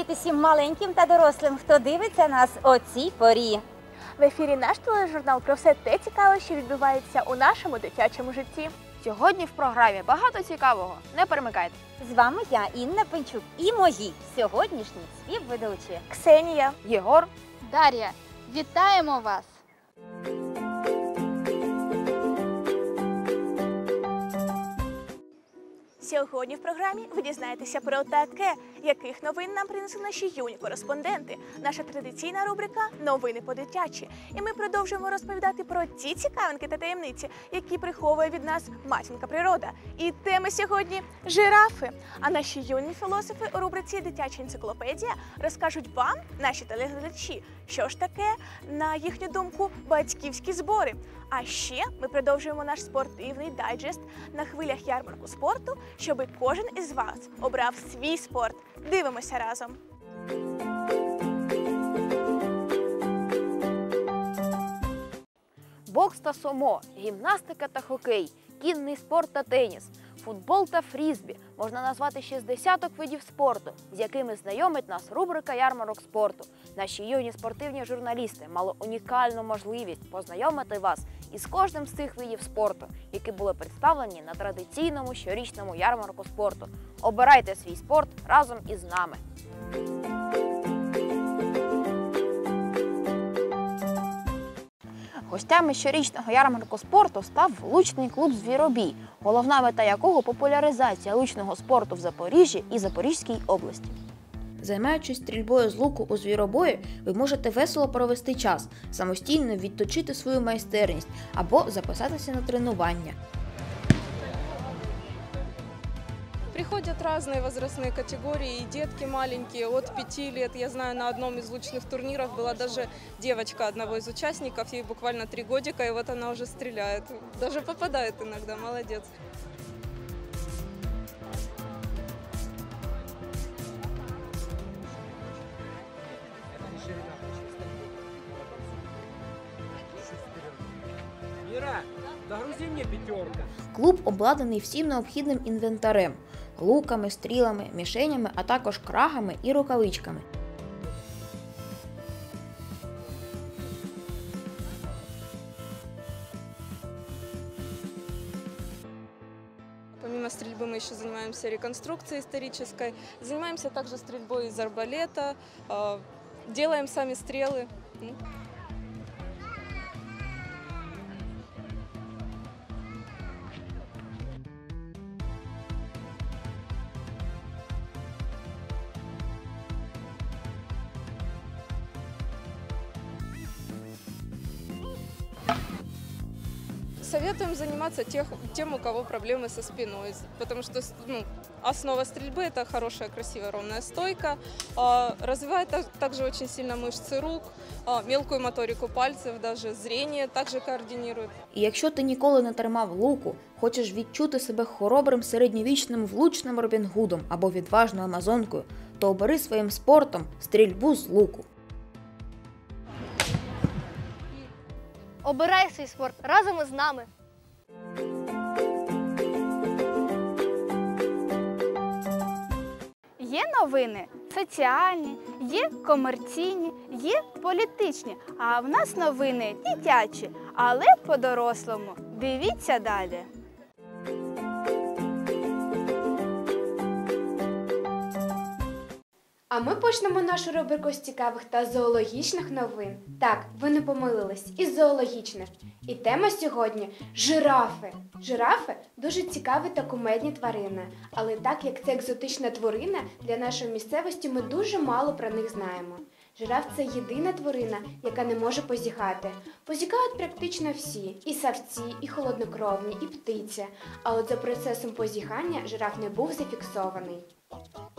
Привіт усім маленьким та дорослим, хто дивиться нас о цій порі. В ефірі наш тележурнал про все те цікаве, що відбувається у нашому дитячому житті. Сьогодні в програмі багато цікавого. Не перемикайте. З вами я, Інна Пенчук, і мої сьогоднішні співведучі. Ксенія, Єгор, Дар'я, вітаємо вас! Сьогодні в програмі ви дізнаєтеся про таке, яких новин нам принесли наші юні кореспонденти. Наша традиційна рубрика Новини по-дитячі. І ми продовжуємо розповідати про ті цікавинки та таємниці, які приховує від нас матінка природа. І теми сьогодні жирафи. А наші юні філософи у рубриці Дитяча енциклопедія розкажуть вам, наші телеглядачі, що ж таке, на їхню думку, батьківські збори. А ще ми продовжуємо наш спортивний дайджест на хвилях ярмарку спорту, щоби кожен із вас обрав свій спорт. Дивимося разом. бокс та сомо, гімнастика та хокей, кінний спорт та теніс, футбол та фрізбі. Можна назвати ще з десяток видів спорту, з якими знайомить нас рубрика ярмарок спорту. Наші юні спортивні журналісти мали унікальну можливість познайомити вас із кожним з цих видів спорту, які були представлені на традиційному щорічному ярмарку спорту. Обирайте свій спорт разом із нами. Гостями щорічного ярмарку спорту став лучний клуб Звіробій, головна мета якого популяризація лучного спорту в Запоріжжі і Запорізькій області. Займаючись стрільбою з луку у звіробої, ви можете весело провести час, самостійно відточити свою майстерність або записатися на тренування. Приходят разные возрастные категории, и детки маленькие, от 5 лет. Я знаю, на одном из лучных турниров была даже девочка одного из участников, ей буквально три годика, и вот она уже стреляет. Даже попадает иногда, молодец. Ира, загрузи мне пятерка. Клуб обладнаний всім необхідним інвентарем: луками, стрілами, мішенями, а також крагами і рукавичками. Помимо стрельбы мы еще занимаемся реконструкцией исторической, занимаемся также стрельбой из арбалета, э, делаем сами стрелы. Советуем заниматься тех, тем, у кого проблемы со спиной, потому что ну, основа стрельбы это хорошая, красивая, ровная стойка. А, Развивает так- также очень сильно мышцы рук, а, мелкую моторику пальцев, даже зрение также координирует. І якщо ти ніколи не тримав луку, хочеш відчути себе хоробрим середньовічним влучним Робін Гудом або відважною амазонкою, то обери своїм спортом стрільбу з луку. Обирай свій спорт разом із нами. Є новини соціальні, є комерційні, є політичні. А в нас новини дитячі, але по-дорослому. Дивіться далі. А ми почнемо нашу рубрику з цікавих та зоологічних новин. Так, ви не помилились, із зоологічних. І тема сьогодні жирафи. Жирафи дуже цікаві та кумедні тварини. Але так як це екзотична тварина, для нашої місцевості ми дуже мало про них знаємо. Жираф це єдина тварина, яка не може позіхати. Позіхають практично всі: і савці, і холоднокровні, і птиця. А от за процесом позіхання жираф не був зафіксований.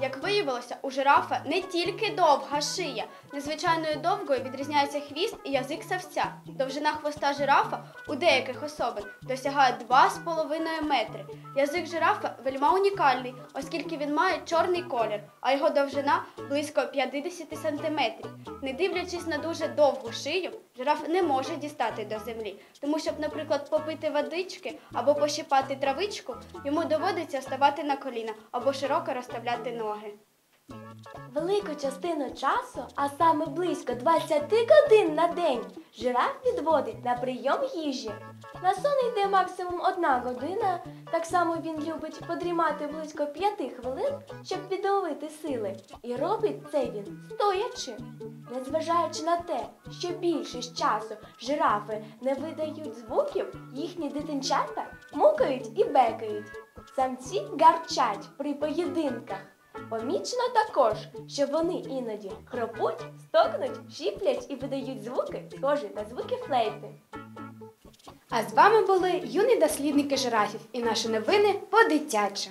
Як виявилося, у жирафа не тільки довга шия. Незвичайною довгою відрізняється хвіст і язик савця. Довжина хвоста жирафа у деяких особин досягає 2,5 метри. Язик жирафа вельма унікальний, оскільки він має чорний колір, а його довжина близько 50 сантиметрів. Не дивлячись на дуже довгу шию, жираф не може дістати до землі, тому щоб, наприклад, попити водички або пощипати травичку, йому доводиться ставати на коліна або широко розставляти ноги. Велику частину часу, а саме близько 20 годин на день, жираф відводить на прийом їжі. На сон йде максимум одна година. Так само він любить подрімати близько 5 хвилин, щоб відновити сили. І робить це він стоячи. Незважаючи на те, що більшість часу жирафи не видають звуків, їхні дитинчата мукають і бекають. Самці гарчать при поєдинках. Помічено також, що вони іноді хропуть, стокнуть, шіплять і видають звуки, схожі на звуки флейти. А з вами були юні дослідники жирафів і наші новини по-дитяче.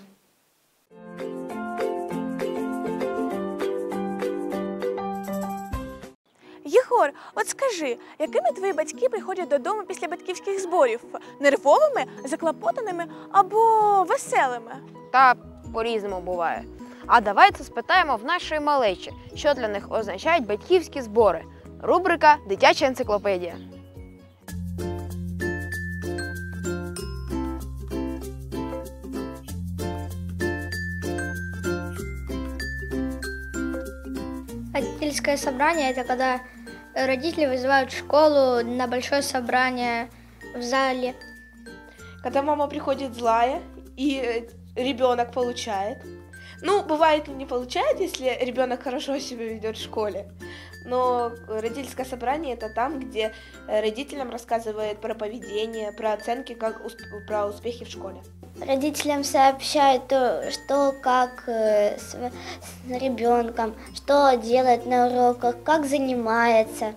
Єгор, от скажи, якими твої батьки приходять додому після батьківських зборів? Нервовими, заклопотаними або веселими? Та по-різному буває. А давайте спитаємо в нашої малечі, що для них означають батьківські збори. Рубрика Дитяча енциклопедія. Родительское собрание – это когда родители вызывают в школу на большое собрание в зале. когда мама приходит злая и ребенок получает. ну, бывает не получает, если ребенок хорошо себя ведет в школе. Но родительское собрание это там, где э, родителям рассказывает про поведение, про оценки, как усп- про успехи в школе. Родителям сообщают, что как э, с, с ребенком, что делает на уроках, как занимается.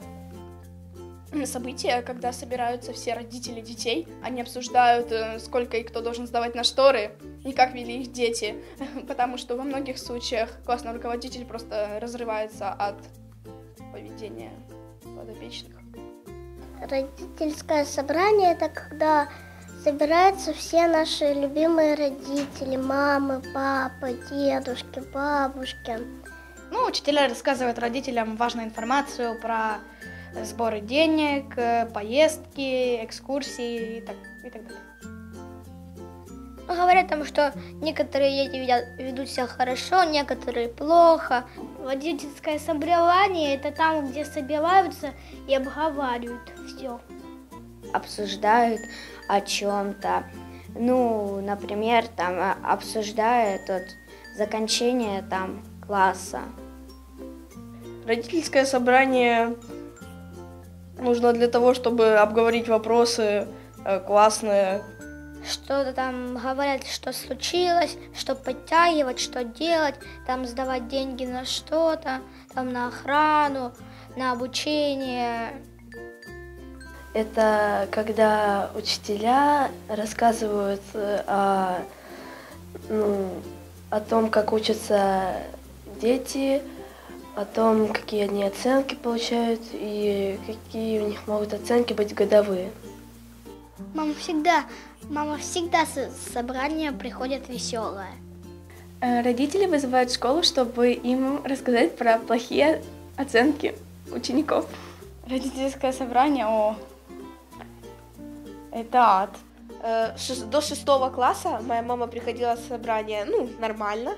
Событие, когда собираются все родители детей. Они обсуждают, э, сколько и кто должен сдавать на шторы, и как вели их дети. Потому что во многих случаях классный руководитель просто разрывается от поведения подопечных. Родительское собрание – это когда собираются все наши любимые родители, мамы, папы, дедушки, бабушки. Ну, учителя рассказывают родителям важную информацию про сборы денег, э, поездки, экскурсии и так, и так далее. Ну, говорят там, что некоторые дети ведят- ведут себя хорошо, некоторые плохо. Водительское собрание – это там, где собираются и обговаривают все. обсуждают о чем-то. Ну, например, там а, обсуждают вот, закончение там класса. Родительское собрание нужно для того, чтобы обговорить вопросы э, классные. Что-то там говорят, что случилось, что подтягивать, что делать, там сдавать деньги на что-то, там на охрану, на обучение. Это когда учителя рассказывают э, о, ну, о том, как учатся дети, о том, какие они оценки получают и какие у них могут оценки быть годовые. Мама всегда, мама всегда с собрания приходит веселая. Э, Родители вызывают в школу, чтобы им рассказать про плохие оценки учеников. Родительское собрание, о, это ад. Э, До шестого класса моя мама приходила с собрания, ну, нормально,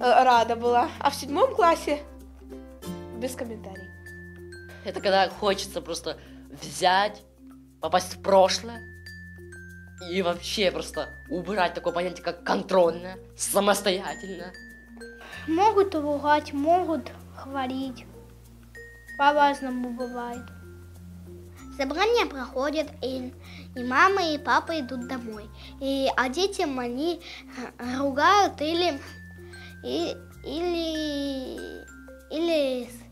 э, рада была. А в седьмом классе без комментариев. Это когда хочется просто взять, попасть в прошлое и вообще просто убрать такое понятие, как контрольное, самостоятельно. Могут ругать, могут хвалить. По-разному бывает. Собрание проходит, и, и мама, и папа идут домой. И, а детям они ругают или, и, или, или, с-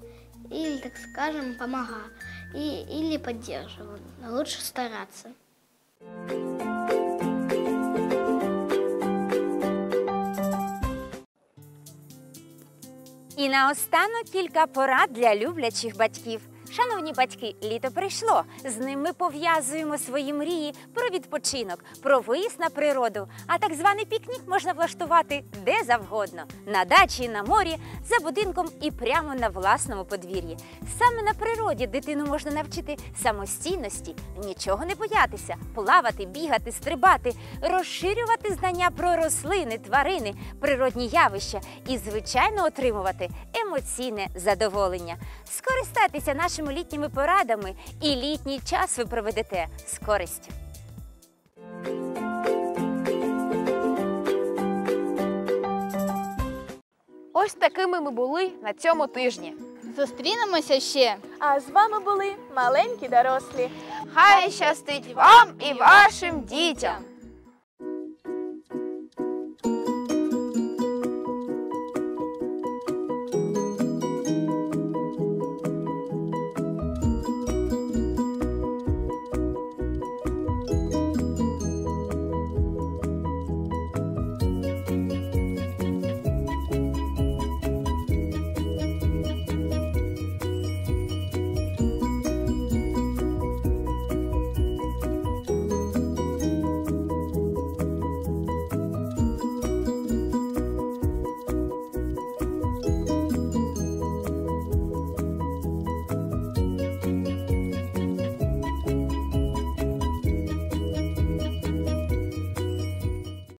или, так скажем, помогал, И, или поддерживал. Но Лучше стараться. І наостанок кілька порад для люблячих батьків. Шановні батьки, літо прийшло. З ним ми пов'язуємо свої мрії про відпочинок, про виїзд на природу. А так званий пікнік можна влаштувати де завгодно на дачі, на морі, за будинком і прямо на власному подвір'ї. Саме на природі дитину можна навчити самостійності, нічого не боятися, плавати, бігати, стрибати, розширювати знання про рослини, тварини, природні явища і, звичайно, отримувати емоційне задоволення. Скористайтеся нашими літніми порадами, і літній час ви проведете з користю. Ось такими ми були на цьому тижні. Зустрінемося ще. А з вами були маленькі дорослі. Хай щастить вам і вашим дітям!